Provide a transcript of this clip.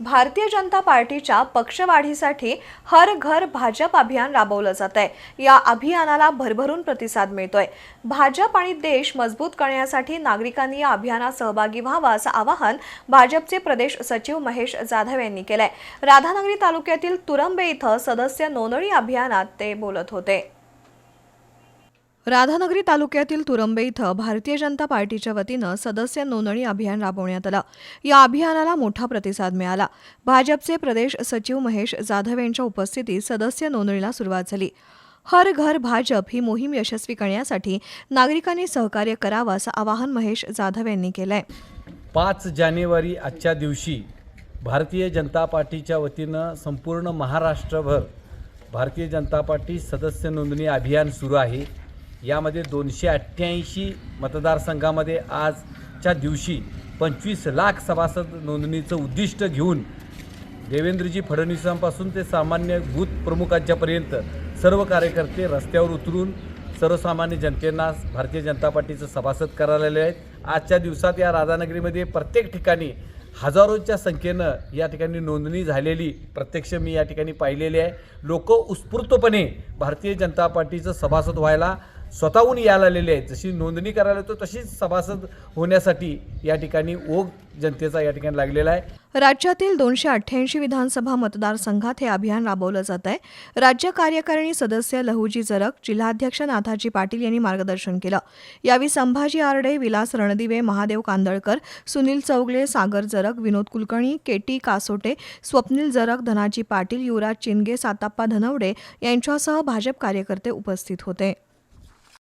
भारतीय जनता पार्टीच्या पक्षवाढीसाठी हर घर भाजप अभियान राबवलं जात आहे. या अभियानाला भरभरून प्रतिसाद मिळतोय. भाजप आणि देश मजबूत करण्यासाठी नागरिकांनी या अभियानात सहभागी व्हावा असं आवाहन भाजपचे प्रदेश सचिव महेश जाधव यांनी केलंय. राधानगरी तालुक्यातील तुरंबे इथं सदस्य नोंदणी अभियानात ते बोलत होते. राधानगरी तालुक्यातील तुरंबे इथं भारतीय जनता पार्टीच्या वतीनं सदस्य नोंदणी अभियान राबवण्यात आलं. या अभियानाला मोठा प्रतिसाद मिळाला. भाजपचे प्रदेश सचिव महेश जाधव यांच्या उपस्थितीत सदस्य नोंदणीला सुरुवात झाली. हर घर भाजप ही मोहीम यशस्वी करण्यासाठी नागरिकांनी सहकार्य करावं असं आवाहन महेश जाधव यांनी केलंय. पाच जानेवारी आजच्या दिवशी भारतीय जनता पार्टीच्या वतीनं संपूर्ण महाराष्ट्रभर भारतीय जनता पार्टी सदस्य नोंदणी अभियान सुरू आहे. यामध्ये दोनशे अठ्ठ्याऐंशी मतदारसंघामध्ये आजच्या दिवशी पंचवीस लाख सभासद नोंदणीचं उद्दिष्ट घेऊन देवेंद्रजी फडणवीसांपासून ते सामान्य बूथ प्रमुखांच्यापर्यंत सर्व कार्यकर्ते रस्त्यावर उतरून सर्वसामान्य जनतेना भारतीय जनता पार्टीचं सभासद करायला आहेत. आजच्या दिवसात या राधानगरीमध्ये प्रत्येक ठिकाणी हजारोच्या संख्येनं या ठिकाणी नोंदणी झालेली प्रत्यक्ष मी या ठिकाणी पाहिलेली आहे. लोक उत्स्फूर्तपणे भारतीय जनता पार्टीचं सभासद व्हायला स्वतःहून यायला आलेले आहेत. जशी नोंदणी करायला येतो तशीच सभासद होण्यासाठी या ठिकाणी ओघ जनतेचा या ठिकाणी लागलेला आहे. राज्यातील दोनशे अठ्ठ्याऐंशी विधानसभा मतदारसंघात हे अभियान राबवलं जात आहे. राज्य कार्यकारिणी सदस्य लहुजी जरक जिल्हाध्यक्ष नाथाजी पाटील यांनी मार्गदर्शन केलं. यावेळी संभाजी आरडे विलास रणदिवे महादेव कांदळकर सुनील चौगले सागर जरक विनोद कुलकर्णी केटी कासोटे स्वप्नील जरक धनाजी पाटील युवराज चिनगे साताप्पा धनवडे यांच्यासह भाजप कार्यकर्ते उपस्थित होते.